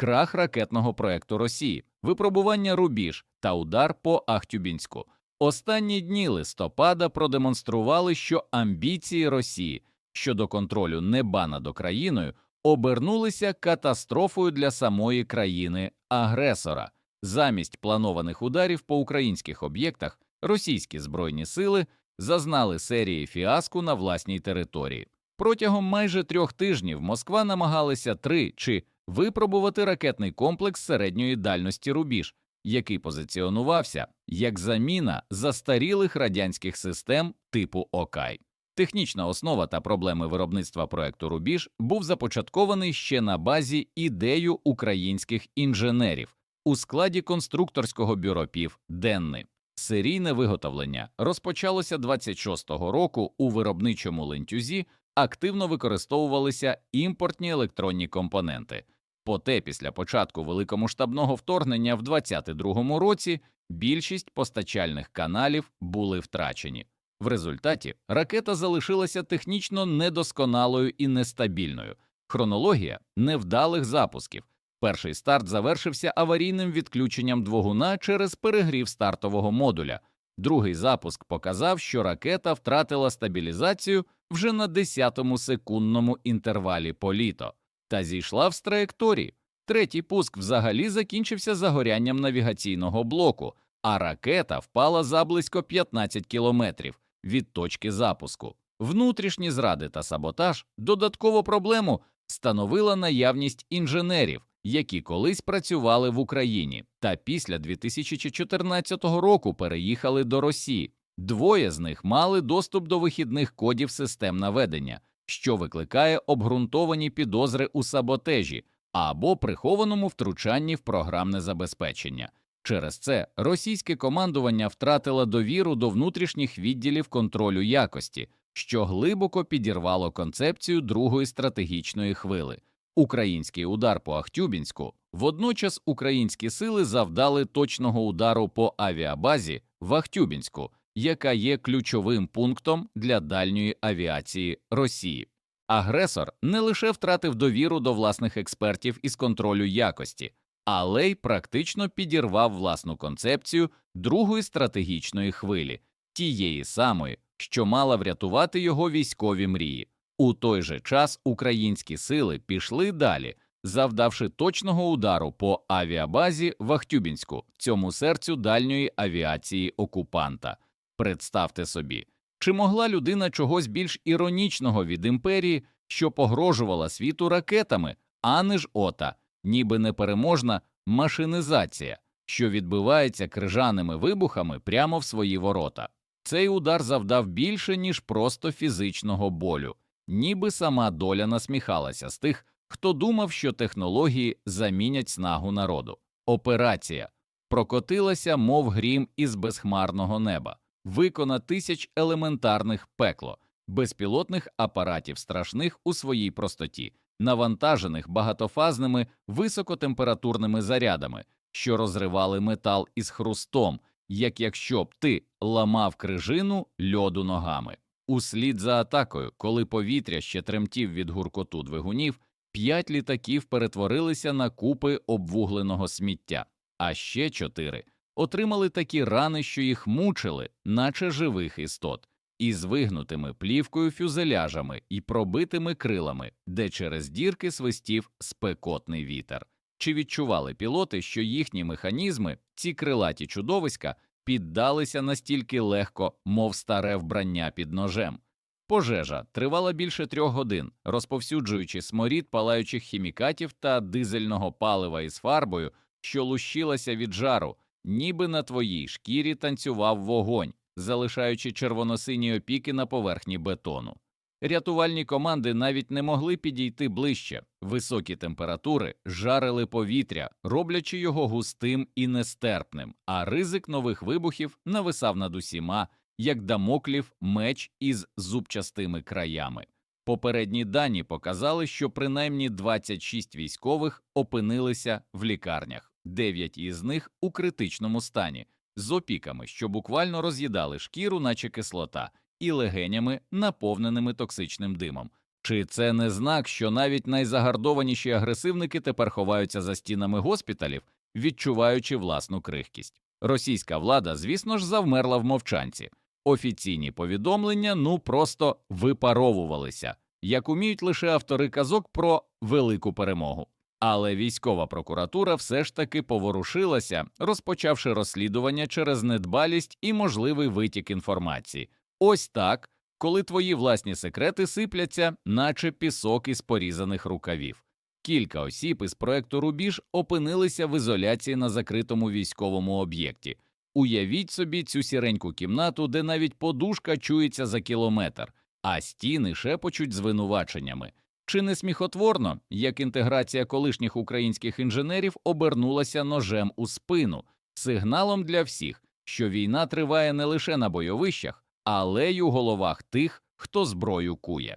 крах ракетного проекту Росії, випробування Рубіж та удар по Ахтюбінську. Останні дні листопада продемонстрували, що амбіції Росії щодо контролю неба над Україною обернулися катастрофою для самої країни агресора. Замість планованих ударів по українських об'єктах російські збройні сили зазнали серії фіаску на власній території. Протягом майже трьох тижнів Москва намагалася три чи випробувати ракетний комплекс середньої дальності Рубіж, який позиціонувався як заміна застарілих радянських систем типу Окай. Технічна основа та проблеми виробництва проекту Рубіж був започаткований ще на базі ідею українських інженерів у складі конструкторського бюро ПІВ Денни. Серійне виготовлення розпочалося 26-го року у виробничому лентюзі. Активно використовувалися імпортні електронні компоненти. Поте після початку великомасштабного вторгнення в 22-му році більшість постачальних каналів були втрачені. В результаті ракета залишилася технічно недосконалою і нестабільною. Хронологія невдалих запусків. Перший старт завершився аварійним відключенням двигуна через перегрів стартового модуля. Другий запуск показав, що ракета втратила стабілізацію вже на 10-му секундному інтервалі політо та зійшла з траєкторії. Третій пуск взагалі закінчився загорянням навігаційного блоку, а ракета впала за близько 15 кілометрів від точки запуску. Внутрішні зради та саботаж додаткову проблему становила наявність інженерів, які колись працювали в Україні, та після 2014 року переїхали до Росії. Двоє з них мали доступ до вихідних кодів систем наведення, що викликає обґрунтовані підозри у саботежі або прихованому втручанні в програмне забезпечення. Через це російське командування втратило довіру до внутрішніх відділів контролю якості, що глибоко підірвало концепцію другої стратегічної хвили. Український удар по Ахтюбінську. Водночас українські сили завдали точного удару по авіабазі в Ахтюбінську, яка є ключовим пунктом для дальньої авіації Росії. Агресор не лише втратив довіру до власних експертів із контролю якості, але й практично підірвав власну концепцію другої стратегічної хвилі, тієї самої, що мала врятувати його військові мрії. У той же час українські сили пішли далі, завдавши точного удару по авіабазі в Ахтюбінську, цьому серцю дальньої авіації окупанта. Представте собі, чи могла людина чогось більш іронічного від імперії, що погрожувала світу ракетами, а не ж ота, ніби непереможна машинізація, що відбивається крижаними вибухами прямо в свої ворота. Цей удар завдав більше, ніж просто фізичного болю, ніби сама доля насміхалася з тих, хто думав, що технології замінять снагу народу. Операція прокотилася, мов грім із безхмарного неба, викона тисяч елементарних пекло, безпілотних апаратів страшних у своїй простоті, навантажених багатофазними високотемпературними зарядами, що розривали метал із хрустом, як якщо б ти ламав крижину льоду ногами. Услід за атакою, коли повітря ще тремтів від гуркоту двигунів, п'ять літаків перетворилися на купи обвугленого сміття, а ще чотири отримали такі рани, що їх мучили, наче живих істот, із вигнутими плівкою фюзеляжами і пробитими крилами, де через дірки свистів спекотний вітер. Чи відчували пілоти, що їхні механізми, ці крилаті чудовиська, піддалися настільки легко, мов старе вбрання під ножем? Пожежа тривала більше трьох годин, розповсюджуючи сморід палаючих хімікатів та дизельного палива із фарбою, що лущилася від жару, ніби на твоїй шкірі танцював вогонь, залишаючи червоносині опіки на поверхні бетону. Рятувальні команди навіть не могли підійти ближче, високі температури жарили повітря, роблячи його густим і нестерпним, а ризик нових вибухів нависав над усіма, як дамоклів меч із зубчастими краями. Попередні дані показали, що принаймні 26 військових опинилися в лікарнях, 9 із них у критичному стані, з опіками, що буквально роз'їдали шкіру, наче кислота, і легенями, наповненими токсичним димом. Чи це не знак, що навіть найзагардованіші агресивники тепер ховаються за стінами госпіталів, відчуваючи власну крихкість? Російська влада, звісно ж, завмерла в мовчанці. Офіційні повідомлення ну просто випаровувалися, як уміють лише автори казок про велику перемогу. Але військова прокуратура все ж таки поворушилася, розпочавши розслідування через недбалість і можливий витік інформації. Ось так, коли твої власні секрети сипляться, наче пісок із порізаних рукавів. Кілька осіб із проекту Рубіж опинилися в ізоляції на закритому військовому об'єкті. Уявіть собі цю сіреньку кімнату, де навіть подушка чується за кілометр, а стіни шепочуть звинуваченнями. Чи не сміхотворно, як інтеграція колишніх українських інженерів обернулася ножем у спину, сигналом для всіх, що війна триває не лише на бойовищах, але й у головах тих, хто зброю кує.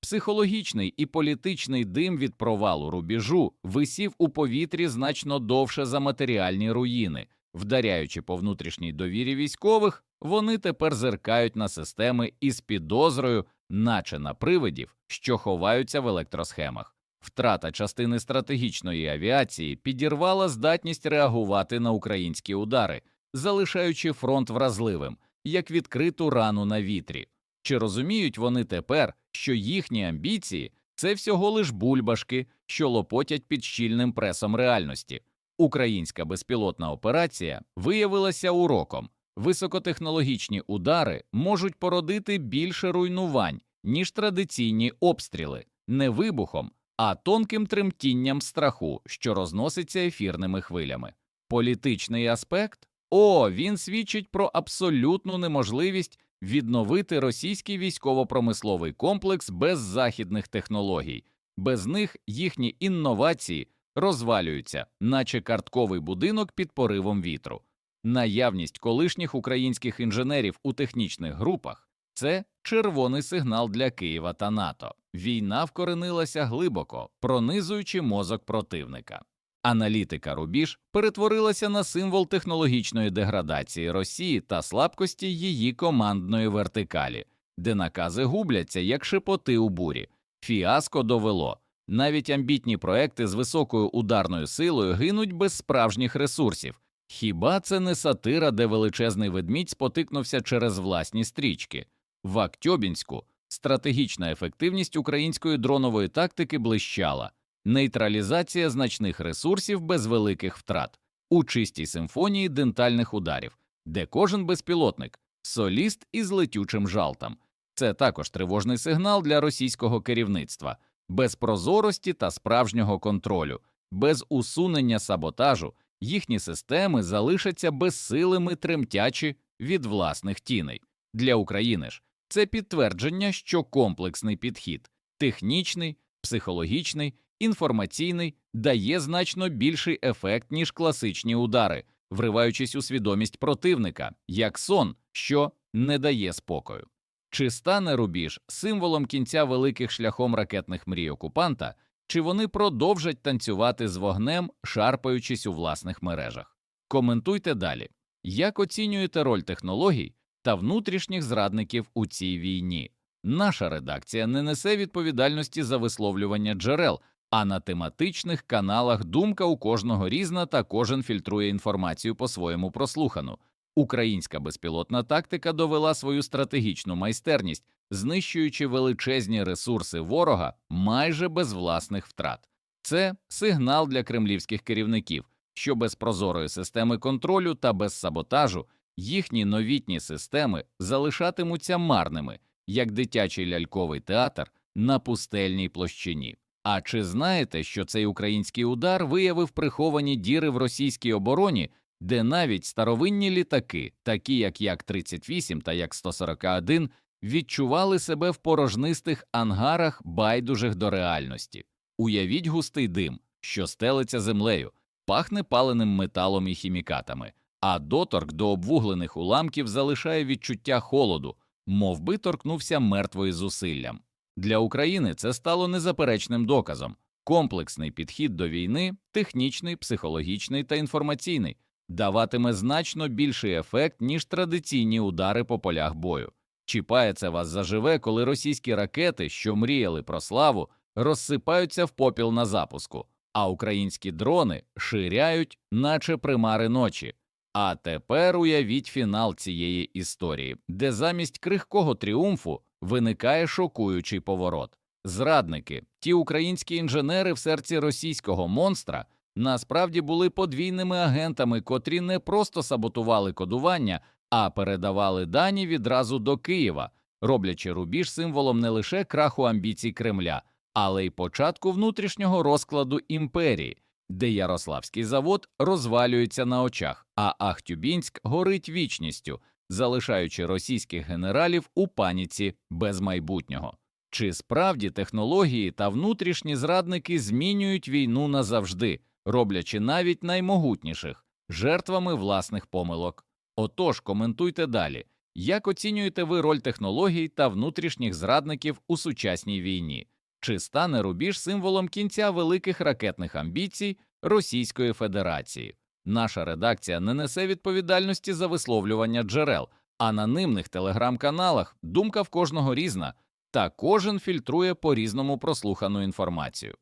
Психологічний і політичний дим від провалу рубіжу висів у повітрі значно довше за матеріальні руїни, вдаряючи по внутрішній довірі військових, вони тепер зеркають на системи із підозрою, наче на привидів, що ховаються в електросхемах. Втрата частини стратегічної авіації підірвала здатність реагувати на українські удари, залишаючи фронт вразливим, як відкриту рану на вітрі. Чи розуміють вони тепер, що їхні амбіції це всього лиш бульбашки, що лопотять під щільним пресом реальності? Українська безпілотна операція виявилася уроком. Високотехнологічні удари можуть породити більше руйнувань, ніж традиційні обстріли, не вибухом, а тонким тремтінням страху, що розноситься ефірними хвилями. Політичний аспект о, він свідчить про абсолютну неможливість відновити російський військово-промисловий комплекс без західних технологій, без них їхні інновації розвалюються, наче картковий будинок під поривом вітру. Наявність колишніх українських інженерів у технічних групах це червоний сигнал для Києва та НАТО. Війна вкоренилася глибоко, пронизуючи мозок противника. Аналітика Рубіж перетворилася на символ технологічної деградації Росії та слабкості її командної вертикалі, де накази губляться як шепоти у бурі. Фіаско довело навіть амбітні проекти з високою ударною силою гинуть без справжніх ресурсів. Хіба це не сатира, де величезний ведмідь спотикнувся через власні стрічки? В Актьобінську стратегічна ефективність української дронової тактики блищала нейтралізація значних ресурсів без великих втрат у чистій симфонії дентальних ударів, де кожен безпілотник соліст із летючим жалтом. Це також тривожний сигнал для російського керівництва, без прозорості та справжнього контролю, без усунення саботажу їхні системи залишаться безсилими тремтячі від власних тіней. Для України ж це підтвердження, що комплексний підхід технічний, психологічний інформаційний дає значно більший ефект, ніж класичні удари, вриваючись у свідомість противника, як сон, що не дає спокою. Чи стане рубіж символом кінця великих шляхом ракетних мрій окупанта, чи вони продовжать танцювати з вогнем, шарпаючись у власних мережах? Коментуйте далі, як оцінюєте роль технологій та внутрішніх зрадників у цій війні? Наша редакція не несе відповідальності за висловлювання джерел, а на тематичних каналах думка у кожного різна та кожен фільтрує інформацію по своєму прослухану. Українська безпілотна тактика довела свою стратегічну майстерність, знищуючи величезні ресурси ворога майже без власних втрат. Це сигнал для кремлівських керівників, що без прозорої системи контролю та без саботажу їхні новітні системи залишатимуться марними, як дитячий ляльковий театр на пустельній площині. А чи знаєте, що цей український удар виявив приховані діри в російській обороні, де навіть старовинні літаки, такі як Як-38 та Як-141, відчували себе в порожнистих ангарах байдужих до реальності? Уявіть густий дим, що стелиться землею, пахне паленим металом і хімікатами, а доторк до обвуглених уламків залишає відчуття холоду, мов би торкнувся мертвою зусиллям. Для України це стало незаперечним доказом. Комплексний підхід до війни, технічний, психологічний та інформаційний, даватиме значно більший ефект, ніж традиційні удари по полях бою. Чіпає це вас заживе, коли російські ракети, що мріяли про славу, розсипаються в попіл на запуску, а українські дрони ширяють, наче примари ночі. А тепер уявіть фінал цієї історії, де замість крихкого тріумфу виникає шокуючий поворот. Зрадники, ті українські інженери в серці російського монстра, насправді були подвійними агентами, котрі не просто саботували кодування, а передавали дані відразу до Києва, роблячи рубіж символом не лише краху амбіцій Кремля, але й початку внутрішнього розкладу імперії, де Ярославський завод розвалюється на очах, а Ахтюбінськ горить вічністю, залишаючи російських генералів у паніці без майбутнього. Чи справді технології та внутрішні зрадники змінюють війну назавжди, роблячи навіть наймогутніших жертвами власних помилок? Отож, коментуйте далі. Як оцінюєте ви роль технологій та внутрішніх зрадників у сучасній війні? Чи стане рубіж символом кінця великих ракетних амбіцій Російської Федерації? Наша редакція не несе відповідальності за висловлювання джерел, а на анонимних телеграм-каналах думка в кожного різна, та кожен фільтрує по різному прослухану інформацію.